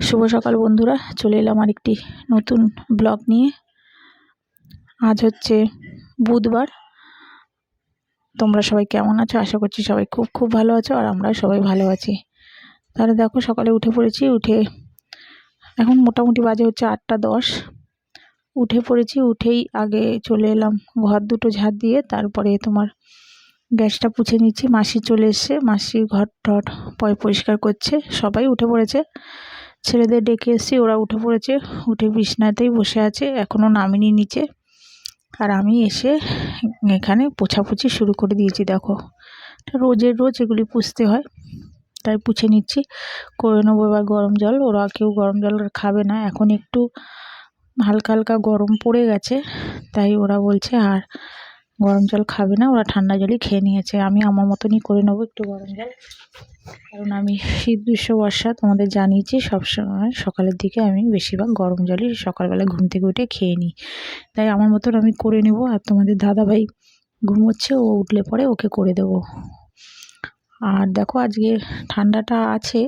শুভ সকাল, বন্ধুরা। চলে এলাম আরেকটি নতুন ব্লগ নিয়ে। আজ হচ্ছে বুধবার। তোমরা সবাই কেমন আছো? আশা করছি সবাই খুব খুব ভালো আছো আর আমরা সবাই ভালো আছি। তাহলে দেখো, সকালে উঠে পড়েছি, উঠে এখন মোটামুটি বাজে হচ্ছে আটটা দশ। উঠে পড়েছি, উঠেই আগে চলে এলাম ঘর দুটো ঝাড় দিয়ে, তারপরে তোমার গ্যাসটা পুছে নিচ্ছি। মাসি চলে এসছে মাসি ঘর টর পয়, পরিষ্কার করছে, সবাই উঠে পড়েছে। ছেলেদের ডেকে এসেছি, ওরা উঠে পড়েছে। উঠে বিছনাতেই বসে আছে এখনও নামিনি নিচে। আর আমি এসে এখানে পোছাপুছি শুরু করে দিয়েছি, দেখো। রোজের রোজ এগুলি পুষতে হয়, তাই পুছে নিচ্ছি। করে নেব এবার গরম জল, ওরা কেউ গরম জল খাবে না। এখন একটু হালকা হালকা গরম পড়ে গেছে, তাই ওরা বলছে আর গরম জল খাবে না, ওরা ঠান্ডা জলই খেয়ে নিয়েছে। আমি আমার মতনই করে নেব একটু গরম জল। কারণ আমি শীত, গ্রীষ্ম, বর্ষা তোমাদের জানিয়েছি সবসময় সকালের দিকে আমি বেশিরভাগ গরম জলই সকালবেলা ঘুম থেকে উঠে খেয়ে নিই। তাই আমার মতন আমি করে নেব, আর তোমাদের দাদাভাই ঘুমোচ্ছে, ও উঠলে পরে ওকে করে দেব। আর দেখো আজকে ঠান্ডাটা আছে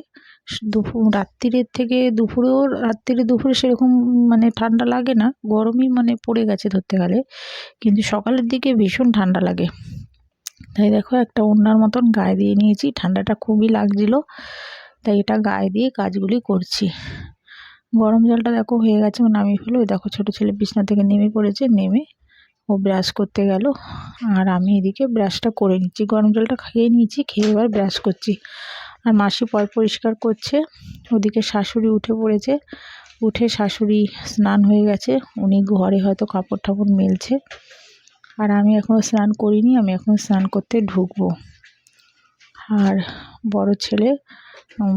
দুপুর রাত্রিরের থেকে দুপুরেও, রাত্রিরে দুপুরে সেরকম মানে ঠান্ডা লাগে না। গরমই মানে পড়ে গেছে ধরতে গেলে। কিন্তু সকালের দিকে ভীষণ ঠান্ডা লাগে। তাই দেখো একটা ওড়নার মতন গায়ে দিয়ে নিয়েছি। ঠান্ডাটা খুবই লাগছিল। তাই এটা গায়ে দিয়ে কাজগুলি করছি। গরম জলটা দেখো হয়ে গেছে নামিয়ে ফেলো দেখো ছোটো ছেলে বিছনা থেকে নেমে পড়েছে। নেমে ও ব্রাশ করতে গেল। আর আমি এদিকে ব্রাশটা করে নিচ্ছি। গরম জলটা খেয়ে নিয়েছি, খেয়ে এবার ব্রাশ করছি। আর মাসি পর পরিষ্কার করছে। ওদিকে শাশুড়ি উঠে পড়েছে। উঠে শাশুড়ি স্নান হয়ে গেছে। উনি ঘরে হয়তো কাপড় টাপড় মেলছে। আর আমি এখনও স্নান করিনি, আমি এখন স্নান করতে ঢুকবো। আর বড় ছেলে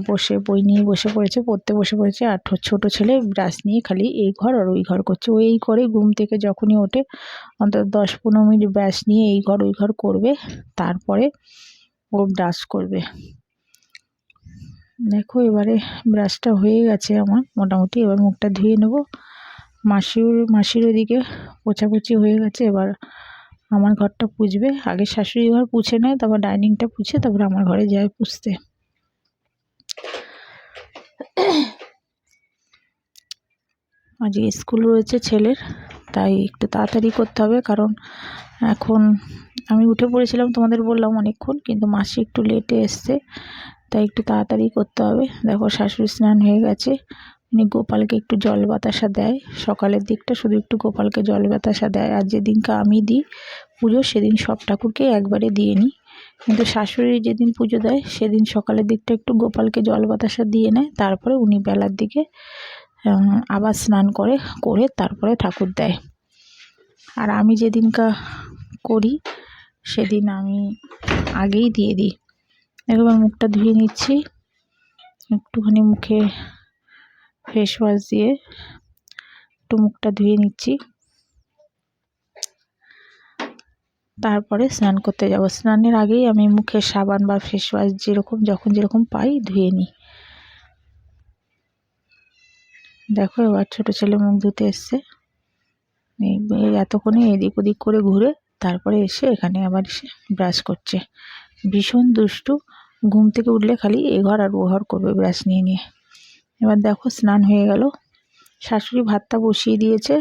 বসে বই নিয়ে বসে পড়েছে, পড়তে বসে পড়েছে। আর ছোট ছেলে ব্রাশ নিয়ে খালি এই ঘর আর ওই ঘর করছে। ও এই করে ঘুম থেকে যখনই ওঠে, অন্তত দশ পনেরো মিনিট ব্রাশ নিয়ে এই ঘর, ওই ঘর করবে। তারপরে ও ব্রাশ করবে। দেখো, এবারে ব্রাশটা হয়ে গেছে আমার মোটামুটি। এবার মুখটা ধুয়ে নেব। মাসির মাসির ওদিকে পোছাপুছি হয়ে গেছে। এবার আমার ঘরটা পুছবে আগে শাশুড়ি ঘর পুছে নেয়, তারপর ডাইনিংটা পুছে, তারপর আমার ঘরে যায় পুষতে আজকে স্কুল রয়েছে ছেলের, তাই একটু তাড়াতাড়ি করতে হবে। কারণ এখন আমি উঠে পড়েছিলাম, তোমাদের বললাম অনেকক্ষণ, কিন্তু মাসি একটু লেটে এসছে। তাই একটু তাড়াতাড়ি করতে হবে। দেখো শাশুড়ি স্নান হয়ে গেছে। উনি গোপালকে একটু জল বাতাসা দেয়। সকালের দিকটা শুধু একটু গোপালকে জল বাতাসা দেয়। আর যেদিনকে আমি দিই পুজো, সেদিন সব ঠাকুরকে একবারে দিয়ে নিই। কিন্তু শাশুড়ি যেদিন পুজো দেয়, সেদিন সকালের দিকটা একটু গোপালকে জল বাতাসা দিয়ে নেয়। তারপরে উনি বেলার দিকে আবার স্নান করে করে তারপরে ঠাকুর দেয়। আর আমি যেদিনকা করি, সেদিন আমি আগেই দিয়ে দিই। একবার মুখটা ধুয়ে নিচ্ছি। একটুখানি মুখে ফেস ওয়াশ দিয়ে একটু মুখটা ধুয়ে নিচ্ছি। তারপরে স্নান করতে যাব। স্নানের আগেই আমি মুখে সাবান বা ফেস ওয়াশ যেরকম, যখন যেরকম পাই ধুয়ে নিই। দেখো এবার ছোটো ছেলে মুখ ধুতে এসছে। এতক্ষণে এদিক ওদিক করে ঘুরে তারপরে এসে এখানে আবার এসে ব্রাশ করছে। ভীষণ দুষ্টু ঘুম থেকে উঠলে খালি এ ঘর আর ও ঘর করবে ব্রাশ নিয়ে নিয়ে। এবার দেখো স্নান হয়ে গেল। শাশুড়ি ভাতটা বসিয়ে দিয়েছে।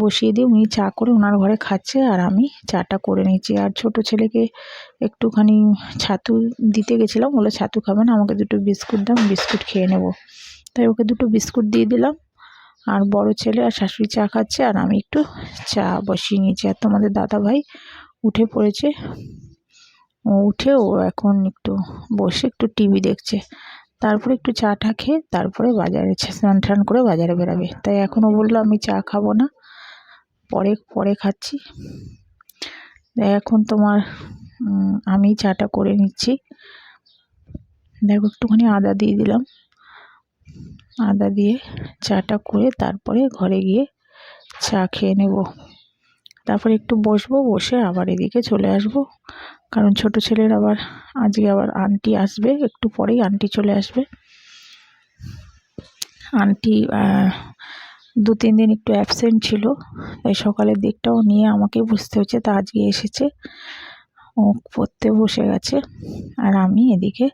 বসিয়ে দিয়ে উনি চা করে ওনার ঘরে খাচ্ছে আর আমি চাটা করে নিচ্ছি আর ছোট ছেলেকে একটুখানি ছাতু দিতে গেছিলাম। বলে, ছাতু খাবে না, আমাকে দুটো বিস্কুট দাম বিস্কুট খেয়ে নেব। তাই ওকে দুটো বিস্কুট দিয়ে দিলাম। আর বড় ছেলে আর শাশুড়ি চা খাচ্ছে আর আমি একটু চা বসিয়ে নিয়েছি। আর তোমাদের দাদা ভাই উঠে পড়েছে। উঠে ও এখন একটু বসে একটু টিভি দেখছে। তারপরে একটু চা টা খেয়ে তারপরে বাজারে স্নান টান করে বাজারে বেরাবে। তাই এখনও বলল, আমি চা খাব না। পরে পরে খাচ্ছি। এখন তোমার আমি চাটা করে নিচ্ছি। দেখো, একটুখানি আদা দিয়ে দিলাম। আদা দিয়ে চাটা করে তারপরে ঘরে গিয়ে চা খেয়ে নেব। তারপরে একটু বসবো, বসে আবার এদিকে চলে আসব। কারণ ছোট ছেলের আবার, আজকে আবার আন্টি আসবে, একটু পরেই আন্টি চলে আসবে। আন্টি দু তিন দিন একটু অ্যাবসেন্ট ছিল, তাই সকালের দিকটাও নিয়ে আমাকে বুঝতে হচ্ছে, তা আজকে এসেছে। ও পড়তে বসে গেছে, আর আমি এদিকে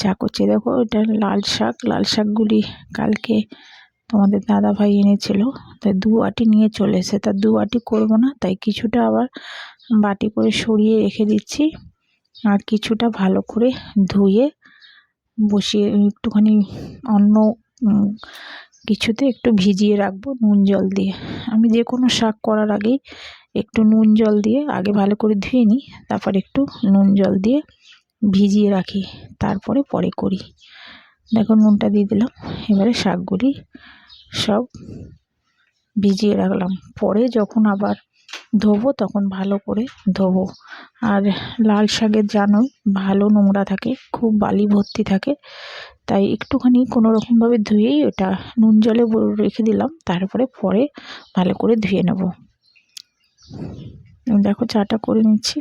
চা করছি। দেখো, এটা লাল শাক, লাল শাকগুলি কালকে তোমাদের দাদা ভাই এনেছিল, তাই দু আটি নিয়ে চলে এসে তা দু আটি করব না, তাই কিছুটা আবার বাটি করে সরিয়ে রেখে দিচ্ছি। আর কিছুটা ভালো করে ধুয়ে বসিয়ে একটুখানি অন্য কিছুতে একটু ভিজিয়ে রাখব নুন জল দিয়ে। আমি যে কোনো শাক করার আগেই একটু নুন জল দিয়ে আগে ভালো করে ধুয়ে নিই, তারপর একটু নুন জল দিয়ে ভিজিয়ে রাখি, তারপরে পরে করি। দেখো নুনটা দিয়ে দিলাম, এবারে শাকগুলি সব ভিজিয়ে রাখলাম। পরে যখন আবার ধোবো, তখন ভালো করে ধোবো। আর লাল শাকের জানো ভালো নোংরা থাকে, খুব বালি ভর্তি থাকে। তাই একটুখানি কোনো রকমভাবে ধুয়েই ওটা নুন জলে রেখে দিলাম, তারপরে পরে ভালো করে ধুয়ে নেব। দেখো চাটা করে নিচ্ছি।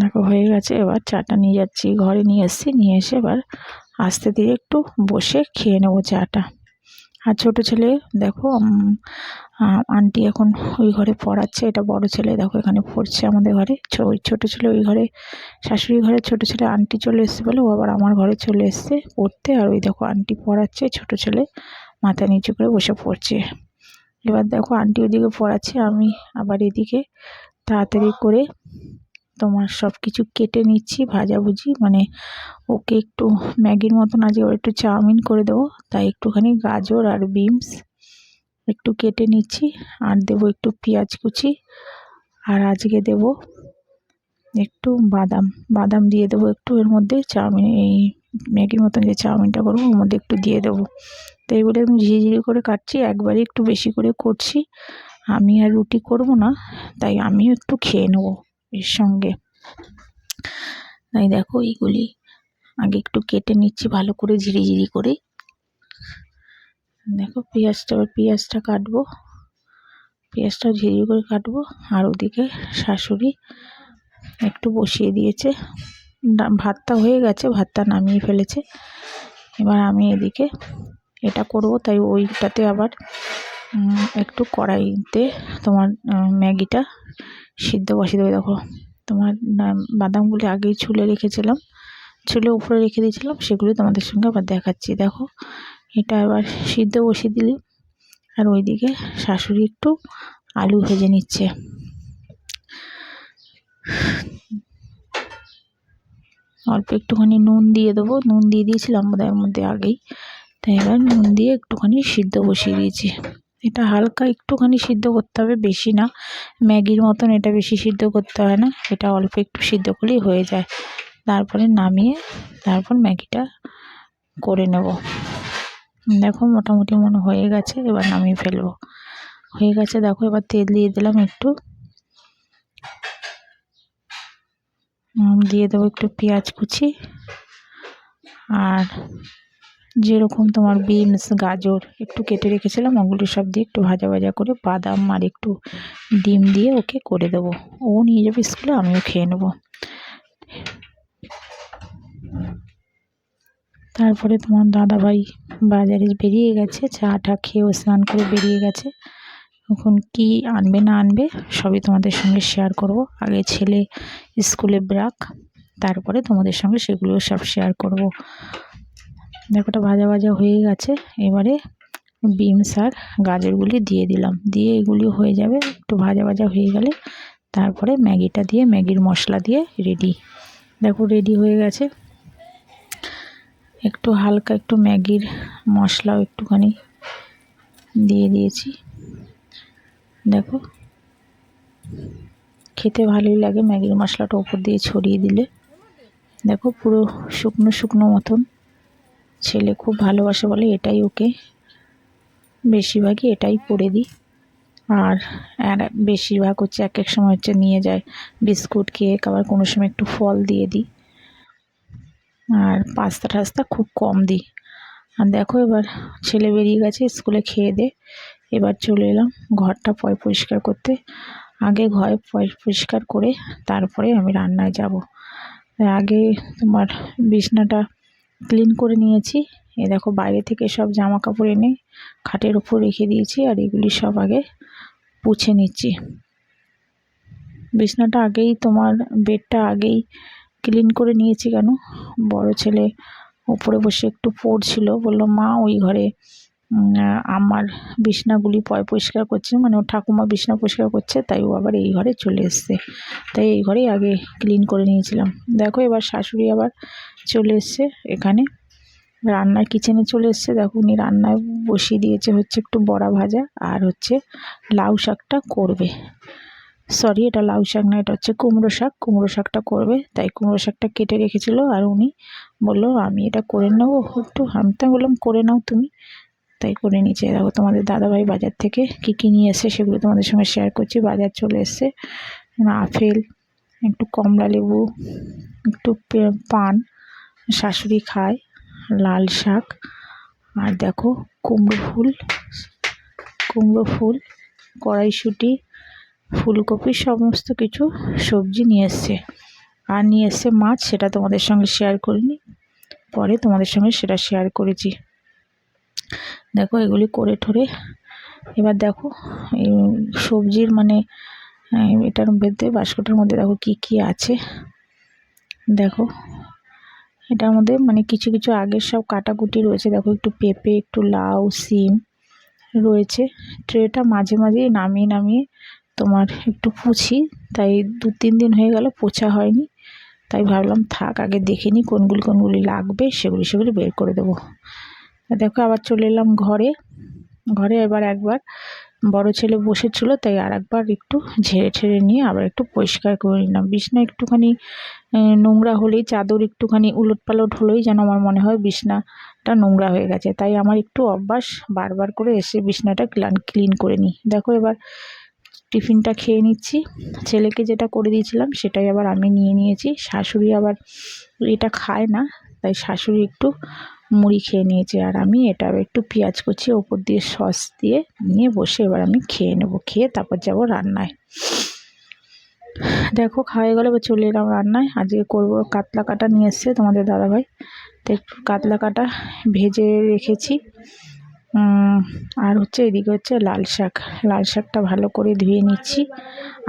দেখো হয়ে গেছে, এবার চাটা নিয়ে যাচ্ছি, ঘরে নিয়ে এসেছি, নিয়ে এসে এবার আস্তে ধীরে একটু বসে খেয়ে নেব চাটা। আর ছোটো ছেলে, দেখো আন্টি এখন ওই ঘরে পড়াচ্ছে, এটা বড় ছেলে, দেখো, এখানে পড়ছে আমাদের ঘরে। ওই ছোটো ছেলে ওই ঘরে, শাশুড়ি ঘরে ছোটো ছেলে আন্টি চলে এসছে বলে, ও আবার আমার ঘরে চলে এসছে পড়তে। আর ওই দেখো আন্টি পড়াচ্ছে, ছোটো ছেলে মাথা নিচু করে বসে পড়ছে। এবার দেখো আন্টি ওদিকে পড়াচ্ছে, আমি আবার এদিকে তাড়াতাড়ি করে তোমার সব কিছু কেটে নিচ্ছি, ভাজাভুজি। মানে ওকে একটু ম্যাগির মতন আজকে একটু চাউমিন করে দেবো। তাই একটুখানি গাজর আর বিনস একটু কেটে নিচ্ছি। আর দেবো একটু পেঁয়াজ কুচি। আর আজকে দেব একটু বাদাম। বাদাম দিয়ে দেবো একটু, এর মধ্যে চাউমিন, এই ম্যাগির মতন যে চাউমিনটা করব, ওর মধ্যে একটু দিয়ে দেবো। তো এগুলো একদম ঝিরিঝিরি করে কাটছি একবারে একটু বেশি করে করছি। আমি আর রুটি করব না, তাই আমিও একটু খেয়ে নেব। এর সঙ্গে। তাই দেখো এইগুলি। আগে একটু কেটে নিচ্ছি, ভালো করে ঝিরি ঝিরি করে। দেখো পেঁয়াজটা পেঁয়াজটা কাটবো। পেঁয়াজটা ঝিরি করে কাটবো। আর ওদিকে শাশুড়ি একটু বসিয়ে দিয়েছে। ভাতটা হয়ে গেছে, ভাতটা নামিয়ে ফেলেছে। এবার আমি এদিকে এটা করব, তাই ওইটাতে আবার একটু কড়াইতে তোমার ম্যাগিটা সিদ্ধ বসিয়ে দেবে, দেখো। তোমার বাদামগুলি আগেই ছুলে রেখেছিলাম। ছুলে উপরে রেখে দিয়েছিলাম, সেগুলি তোমাদের সঙ্গে আবার দেখাচ্ছি, দেখো। এটা আবার সিদ্ধ বসিয়ে দিলি আর ওইদিকে শাশুড়ি একটু আলু ভেজে নিচ্ছে। অল্প একটুখানি নুন দিয়ে দেবো। নুন দিয়ে দিয়েছিলাম বোধহয় মধ্যে আগেই। তাই এবার নুন দিয়ে একটুখানি সিদ্ধ বসিয়ে দিয়েছি। এটা হালকা একটুখানি সিদ্ধ করতে হবে, বেশি না। ম্যাগির মতন এটা বেশি সিদ্ধ করতে হয় না, এটা অল্প একটু সিদ্ধ করলেই হয়ে যায়। তারপরে নামিয়ে তারপর ম্যাগিটা করে নেব। দেখো মোটামুটি মনে হয়ে গেছে, এবার নামিয়ে ফেলব। হয়ে গেছে, দেখো এবার তেল দিয়ে দিলাম একটু। দিয়ে দেবো একটু পেঁয়াজ কুচি। আর যেরকম তোমার বিনস, গাজর একটু কেটে রেখেছিলাম, ওগুলো সব দিয়ে একটু ভাজা ভাজা করে বাদাম আর একটু ডিম দিয়ে ওকে করে দেবো। ও নিয়ে যাবে স্কুলে, আমিও খেয়ে নেব। তারপরে তোমার দাদাভাই বাজারে বেরিয়ে গেছে চা টা খেয়েও স্নান করে বেরিয়ে গেছে। এখন কি আনবে না আনবে সবই তোমাদের সঙ্গে শেয়ার করব। আগে ছেলে স্কুলে ব্রাক, তারপরে তোমাদের সঙ্গে সেগুলো সব শেয়ার করব। দেখোটা ভাজা ভাজা হয়ে গেছে। এবারে বিনস আর গাজরগুলি দিয়ে দিলাম। দিয়ে এগুলি হয়ে যাবে, একটু ভাজা ভাজা হয়ে গেলে তারপরে ম্যাগিটা দিয়ে, ম্যাগির মশলা দিয়ে রেডি দেখো রেডি হয়ে গেছে। একটু হালকা একটু ম্যাগির মশলাও একটুখানি দিয়ে দিয়েছি। দেখো, খেতে ভালোই লাগে ম্যাগির মশলাটা ওপর দিয়ে ছড়িয়ে দিলে। দেখো পুরো শুকনো শুকনো মতন। ছেলে খুব ভালোবাসে বলে, এটাই ওকে বেশিরভাগই এটাই করে দিই। আর বেশিরভাগ হচ্ছে এক এক সময় হচ্ছে নিয়ে যায়, বিস্কুট, কেক, আবার কোনো সময় একটু ফল দিয়ে দিই। আর পাস্তা টাস্তা খুব কম দিই। আর দেখো এবার ছেলে বেরিয়ে গেছে, স্কুলে খেয়ে দে। এবার চলে এলাম ঘরটা পয় পরিষ্কার করতে। আগে ঘরে ঘর পরিষ্কার করে তারপরে আমি রান্নায় যাব। আগে তোমার বিছনাটা ক্লিন করে নিয়েছি। এ দেখো বাইরে থেকে সব জামা কাপড় এনে খাটের ওপর রেখে দিয়েছি আর এগুলি সব আগে পুছে নিচ্ছি। বিছনাটা আগেই তোমার বেডটা আগেই ক্লিন করে নিয়েছি কেন? বড় ছেলে উপরে বসে একটু পড়ছিল। বলল, মা, ওই ঘরে আমার বিছনাগুলি পয়, পরিষ্কার করছে মানে ও ঠাকুমা বিছনা পরিষ্কার করছে, তাই ও আবার এই ঘরে চলে এসছে। তাই এই ঘরেই আগে ক্লিন করে নিয়েছিলাম। দেখো এবার শাশুড়ি আবার চলে এসছে এখানে। রান্নার কিচেনে চলে এসছে। দেখো উনি রান্নায় বসিয়ে দিয়েছে হচ্ছে একটু বড়া ভাজা আর হচ্ছে লাউ শাকটা করবে। সরি এটা লাউ শাক না, এটা হচ্ছে কুমড়ো শাক। কুমড়ো শাকটা করবে। তাই কুমড়ো শাকটা কেটে রেখেছিল আর উনি বলল, আমি এটা করে নেব। একটু, আমি তো বললাম, করে নাও তুমি। তাই করে নিচে দেখো তোমাদের দাদাভাই বাজার থেকে কী কী নিয়ে এসে সেগুলো তোমাদের সঙ্গে শেয়ার করছি। বাজার চলে এসছে। আপেল, একটু কমলা লেবু, একটু পান, শাশুড়ি খায়, লাল শাক, আর দেখো কুমড়ো ফুল কুমড়ো ফুল, কড়াইশুঁটি, ফুলকপি, সমস্ত কিছু সবজি নিয়ে এসছে। আর নিয়ে এসছে মাছ, সেটা তোমাদের সঙ্গে শেয়ার করিনি। পরে তোমাদের সঙ্গে সেটা শেয়ার করেছি। দেখো এগুলি করে ঠরে। এবার দেখো সবজির মানে এটার মধ্যে বাস্কটার মধ্যে দেখো কি কি আছে। দেখো, এটার মধ্যে মানে কিছু কিছু আগের সব কাটাকুটি রয়েছে। দেখো একটু পেঁপে, একটু লাউ, সিম রয়েছে। ট্রেটা মাঝে মাঝেই নামিয়ে নামিয়ে তোমার একটু পুছি, তাই দু তিন দিন হয়ে গেল পোছা হয়নি। তাই ভাবলাম থাক, আগে দেখে নিই কোনগুলি কোনগুলি লাগবে, সেগুলি সেগুলি বের করে দেবো। দেখো আবার চলে এলাম ঘরে। ঘরে এবার একবার বড় ছেলে বসেছিল, তাই আর একবার একটু ঝেড়ে ছেড়ে নিয়ে আবার একটু পরিষ্কার করে নিলাম। বিছনা একটুখানি নোংরা হলেই, চাদর একটুখানি উলট পালট হলেই যেন আমার মনে হয় বিছনাটা নোংরা হয়ে গেছে। তাই আমার একটু অভ্যাস, বারবার করে এসে বিছনাটা ক্লান, ক্লিন করে নিই। দেখো এবার টিফিনটা খেয়ে নিচ্ছি। ছেলেকে যেটা করে দিয়েছিলাম, সেটাই আবার আমি নিয়ে নিয়েছি। শাশুড়ি আবার এটা খায় না, তাই শাশুড়ি একটু মুড়ি খেয়ে নিয়েছে। আর আমি এটা একটু পেঁয়াজ কুচি, ওপর দিয়ে সস দিয়ে নিয়ে বসে এবার আমি খেয়ে নেব। খেয়ে তারপর যাব রান্নায়। দেখো, খাওয়া গেলে এবার চলে এলাম রান্নায়। আজকে করব কাতলা কাটা নিয়ে এসছে তোমাদের দাদাভাই। তো একটু কাতলা কাটা ভেজে রেখেছি। আর হচ্ছে এদিকে হচ্ছে লাল শাক। লাল শাকটা ভালো করে ধুয়ে নিচ্ছি।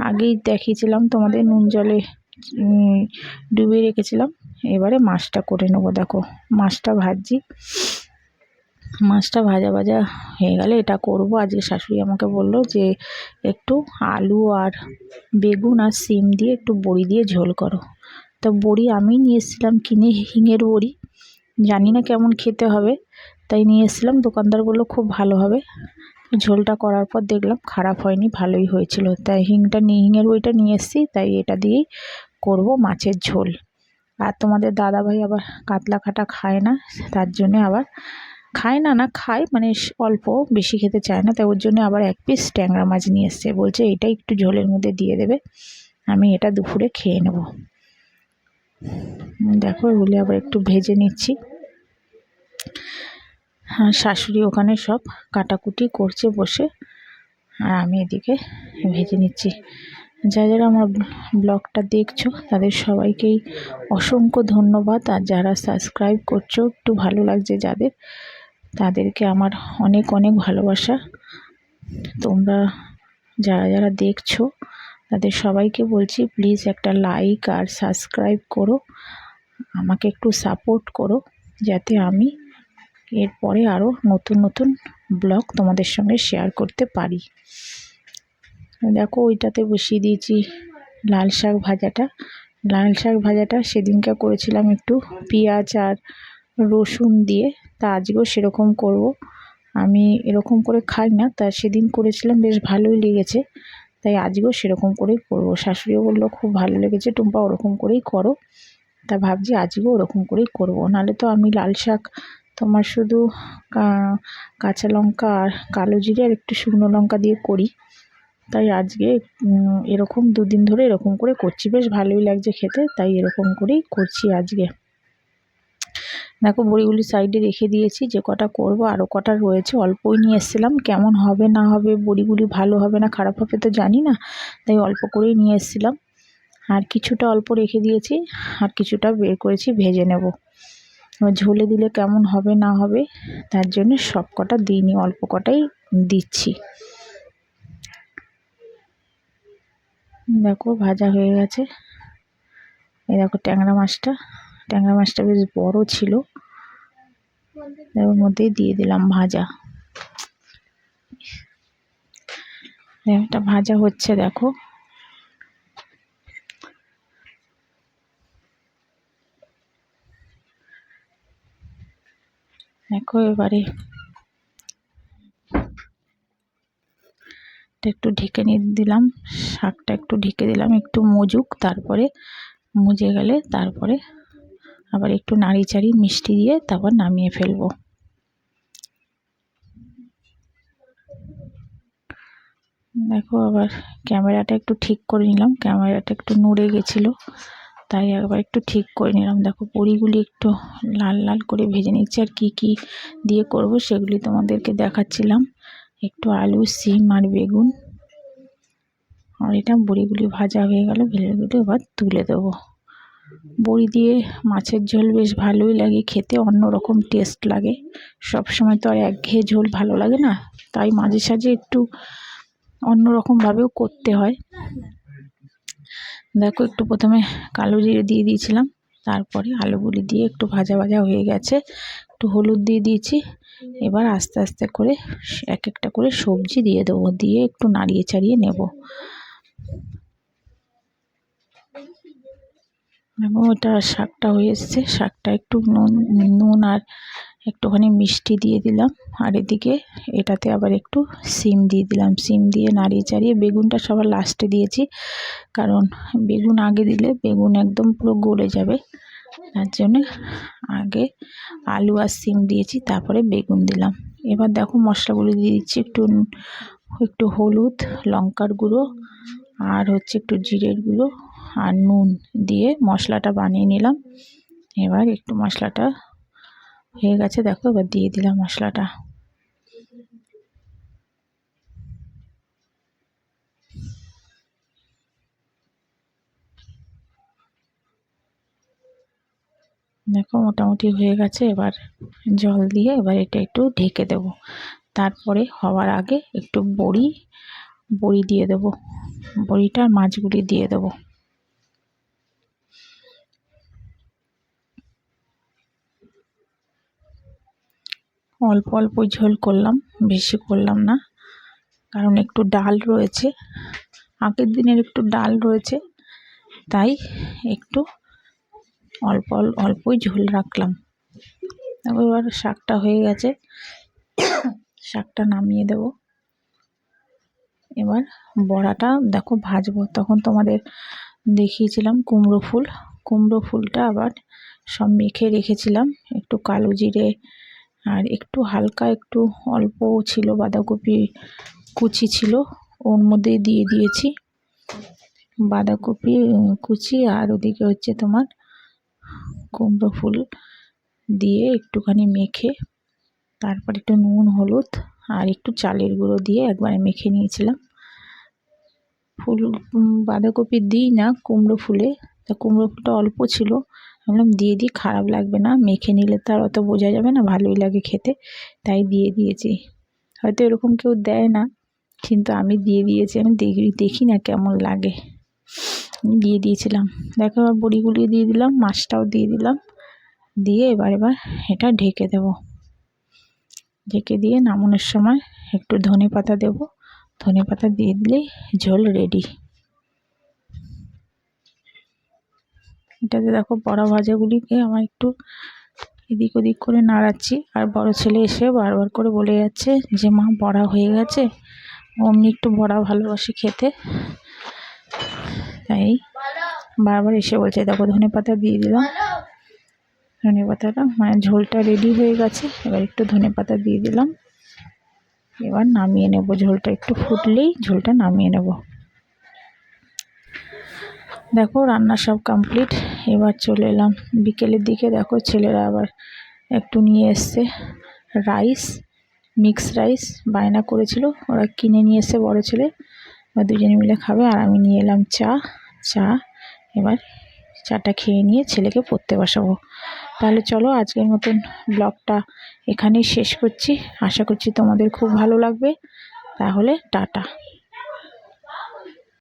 আগেই দেখিয়েছিলাম তোমাদের নুন জলে ডুবিয়ে রেখেছিলাম। এবারে মাছটা করে নেব, দেখো। মাছটা ভাজছি। মাছটা ভাজা ভাজা হয়ে গেলে এটা করব। আজকে শাশুড়ি আমাকে বলল যে, একটু আলু আর বেগুন আর সিম দিয়ে একটু বড়ি দিয়ে ঝোল করো। তো বড়ি আমি নিয়ে এসেছিলাম কিনে, হিঙের বড়ি। জানি না কেমন খেতে হবে, তাই নিয়ে এসেছিলাম। দোকানদার বলল খুব ভালো হবে। ঝোলটা করার পর দেখলাম খারাপ হয়নি, ভালোই হয়েছিল। তাই হিংটা নিয়ে হিঙের বইটা নিয়ে এসেছি, তাই এটা দিয়েই করব মাছের ঝোল। আর তোমাদের দাদাভাই আবার কাতলা কাটা খায় না, তার জন্যে আবার খায় না না খায় মানে অল্প, বেশি খেতে চায় না, তাই ওর জন্য আবার এক পিস ট্যাংরা মাছ নিয়ে এসছে, বলছে এটা একটু ঝোলের মধ্যে দিয়ে দেবে, আমি এটা দুপুরে খেয়ে নেব। দেখো এগুলি আবার একটু ভেজে নিচ্ছি। হ্যাঁ শাশুড়ি ওখানে সব কাটাকুটি করছে বসে, আর আমি এদিকে ভেজে নিচ্ছি। যারা যারা আমার ব্লগটা দেখছ, তাদের সবাইকেই অসংখ্য ধন্যবাদ। আর যারা সাবস্ক্রাইব করছ, একটু ভালো লাগছে যাদের, তাদেরকে আমার অনেক অনেক ভালোবাসা। তোমরা যারা যারা দেখছ, তাদের সবাইকে বলছি প্লিজ একটা লাইক আর সাবস্ক্রাইব করো। আমাকে একটু সাপোর্ট করো, যাতে আমি এরপরে আরও নতুন নতুন ব্লগ তোমাদের সঙ্গে শেয়ার করতে পারি। দেখো ওইটাতে বসিয়ে দিয়েছি লাল শাক ভাজাটা। লাল শাক ভাজাটা সেদিনকে করেছিলাম একটু পেঁয়াজ আর রসুন দিয়ে। তা আজকেও সেরকম করব। আমি এরকম করে খাই না, তা সেদিন করেছিলাম, বেশ ভালোই লেগেছে। তাই আজকেও সেরকম করেই করব। শাশুড়িও বলল, খুব ভালো লেগেছে, টুম্পা ওরকম করেই করো। তা ভাবছি আজকেও ওরকম করেই করব। নাহলে তো আমি লাল শাক, তোমার শুধু কাঁচা লঙ্কা আর কালো জিরে আর একটু শুকনো লঙ্কা দিয়ে করি। তাই আজকে এরকম দুদিন ধরে এরকম করে করছি। বেশ ভালোই লাগছে খেতে, তাই এরকম করেই করছি আজকে। দেখো, বড়িগুলি সাইডে রেখে দিয়েছি, যে কটা করব আরও কটা রয়েছে। অল্পই নিয়ে এসেছিলাম, কেমন হবে, না হবে, বড়িগুলি ভালো হবে না, খারাপ হবে তো জানি না, তাই অল্প করেই নিয়ে এসেছিলাম। আর কিছুটা অল্প রেখে দিয়েছি, আর কিছুটা বের করেছি, ভেজে নেব। ঝোলে দিলে কেমন হবে, না হবে, তার জন্য সব কটা দিইনি, অল্প কটাই দিচ্ছি। দেখো ভাজা হয়ে গেছে। এই দেখো ট্যাংরা মাছটা। ট্যাংরা মাছটা বেশ বড় ছিল। ওর মধ্যেই দিয়ে দিলাম ভাজা। একটা ভাজা হচ্ছে, দেখো। দেখো এবারে একটু ঢেকে নিয়ে দিলাম। শাকটা একটু ঢেকে দিলাম, একটু মজুক, তারপরে মুজে গেলে তারপরে আবার একটু নাড়ি মিষ্টি দিয়ে তারপর নামিয়ে ফেলব। দেখো আবার ক্যামেরাটা একটু ঠিক করে নিলাম, ক্যামেরাটা একটু নড়ে গেছিল, তাই একবার একটু ঠিক করে নিলাম। দেখো বড়িগুলি একটু লাল লাল করে ভেজে নিচ্ছি, আর কি কি দিয়ে করব সেগুলি তোমাদেরকে দেখাচ্ছিলাম। একটু আলু, সিম আর বেগুন। আর এটা বড়িগুলি ভাজা হয়ে গেল ভেজেগুলি এবার তুলে দেবো। বড়ি দিয়ে মাছের ঝোল বেশ ভালোই লাগে, খেতে অন্য রকম টেস্ট লাগে। সব সময় তো আর একঘেয়ে ঝোল ভালো লাগে না, তাই মাঝে সাঝে একটু অন্যরকমভাবেও করতে হয়। দেখো, একটু প্রথমে কালো জিরে দিয়ে দিয়েছিলাম, তারপরে আলুগুলি দিয়ে একটু ভাজা ভাজা হয়ে গেছে, একটু হলুদ দিয়ে দিয়েছি। এবার আস্তে আস্তে করে এক একটা করে সবজি দিয়ে দেবো, দিয়ে একটু নাড়িয়ে চাড়িয়ে নেব। এবং ওটা শাকটা হয়ে এসছে। শাকটা একটু নুন নুন আর একটুখানি মিষ্টি দিয়ে দিলাম। আর এদিকে এটাতে আবার একটু সিম দিয়ে দিলাম। সিম দিয়ে নাড়িয়ে চাড়িয়ে বেগুনটা সবার লাস্টে দিয়েছি। কারণ বেগুন আগে দিলে বেগুন একদম পুরো গলে যাবে। তার জন্য আগে আলু আর সিম দিয়েছি, তারপরে বেগুন দিলাম। এবার দেখো মশলাগুলো দিয়ে দিচ্ছি একটু একটু হলুদ, লঙ্কার গুঁড়ো আর হচ্ছে একটু জিরের গুঁড়ো আর নুন দিয়ে মশলাটা বানিয়ে নিলাম। এবার একটু মশলাটা হয়ে গেছে, দেখো এবার দিয়ে দিলাম মশলাটা। দেখো, মোটামুটি হয়ে গেছে। এবার জল দিয়ে এবার এটা একটু ঢেকে দেব। তারপরে হওয়ার আগে একটু বড়ি বড়ি দিয়ে দেব। বড়িটার মাছগুলি দিয়ে দেবো। অল্প অল্প ঝোল করলাম, বেশি করলাম না। কারণ একটু ডাল রয়েছে। আগের দিনের একটু ডাল রয়েছে, তাই একটু অল্প অল্পই ঝোল রাখলাম। এবার শাকটা হয়ে গেছে। শাকটা নামিয়ে দেব। এবার বড়াটা দেখো ভাজবো। তখন তোমাদের দেখিয়েছিলাম কুমড়ো ফুল। কুমড়ো ফুলটা আবার সব মেখে রেখেছিলাম। একটু কালো জিরে আর একটু হালকা একটু অল্প ছিল, বাঁধাকপি কুচি ছিল, ওর মধ্যে দিয়ে দিয়েছি। বাঁধাকপি কুচি আর ওদিকে হচ্ছে তোমার কুমড়ো ফুল দিয়ে একটুখানি মেখে, তারপর একটু নুন, হলুদ আর একটু চালের গুঁড়ো দিয়ে একবারে মেখে নিয়েছিলাম। ফুল বাঁধাকপি দিই না কুমড়ো ফুলে, তা কুমড়ো ফুলটা অল্প ছিল। ভাবলাম দিয়ে দিই, খারাপ লাগবে না, মেখে নিলে তো আর অত বোঝা যাবে না, ভালোই লাগে খেতে, তাই দিয়ে দিয়েছি। হয়তো এরকম কেউ দেয় না, কিন্তু আমি দিয়ে দিয়েছি, আমি দেখি দেখি না কেমন লাগে। দিয়ে দিয়েছিলাম। দেখো এবার বড়িগুলি দিয়ে দিলাম, মাছটাও দিয়ে দিলাম। দিয়ে এবার এবার এটা ঢেকে দেব। ঢেকে দিয়ে নামানোর সময় একটু ধনে পাতা দেবো। ধনে পাতা দিয়ে দিলেই ঝোল রেডি এটাতে দেখো বড়া ভাজাগুলিকে আমার একটু এদিক ওদিক করে নাড়াচ্ছি। আর বড় ছেলে এসে বারবার করে বলে যাচ্ছে যে, মা, বড়া হয়ে গেছে? অমনি একটু বড়া ভালোবাসি খেতে। তাই বারবার এসে বলছে, দেখো ধনে পাতা দিয়ে দিলাম ধনে পাতাটা মানে ঝোলটা রেডি হয়ে গেছে। এবার একটু ধনে পাতা দিয়ে দিলাম। এবার নামিয়ে নেব। ঝোলটা একটু ফুটলেই ঝোলটা নামিয়ে নেব। দেখো রান্না সব কমপ্লিট এবার চলে এলাম বিকেলের দিকে। দেখো ছেলেরা আবার একটু নিয়ে এসছে রাইস মিক্স রাইস বায়না করেছিল। ওরা কিনে নিয়ে এসে বড় ছেলে। বা দুজনে মিলে খাবে। আর আমি নিয়ে এলাম চা। চা। এবার চাটা খেয়ে নিয়ে ছেলেকে পড়তে বসাবো। তাহলে চলো আজকের মতন ব্লগটা এখানেই শেষ করছি। আশা করছি তোমাদের খুব ভালো লাগবে। তাহলে টাটা।